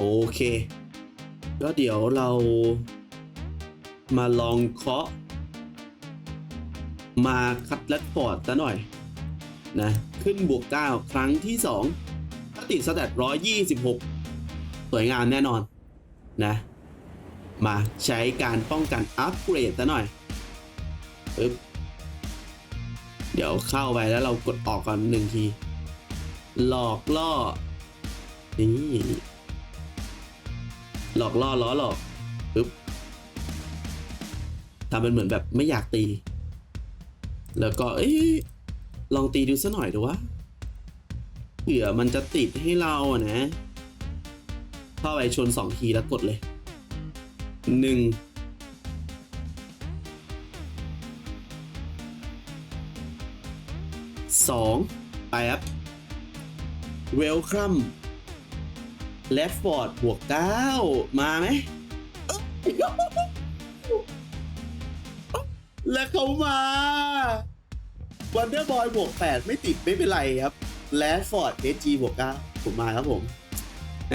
โอเค ก็เดี๋ยวเรามาลองเคาะ มาคัดแรดฟอร์ดซะหน่อย นะ ขึ้นบวก 9 ครั้งที่2ถ้าติดสแตท126 สวยงามแน่นอน นะ มาใช้การป้องกันอัปเกรดซะหน่อยปึ๊บเดี๋ยวเข้าไปแล้วเรากดออกก่อนหนึ่งที หลอกล่อนี่ หลอกล่อล้อหลอกปึ๊บทำเป็นเหมือนแบบไม่อยากตี แล้วก็เอ้ยลองตีดูซะหน่อยดูวะเผื่อมันจะติดให้เราอะนะ เข้าไปชนสองทีแล้วกดเลยหนึ่งสองไปครับเวลคัม แลฟฟอร์ดบวกเก้ามาไหม และเขามาวันเดอร์บอยบวกแปดไม่ติดไม่เป็นไรครับแลฟฟอร์ดเอจีบวกเก้าผมมาครับผมแหม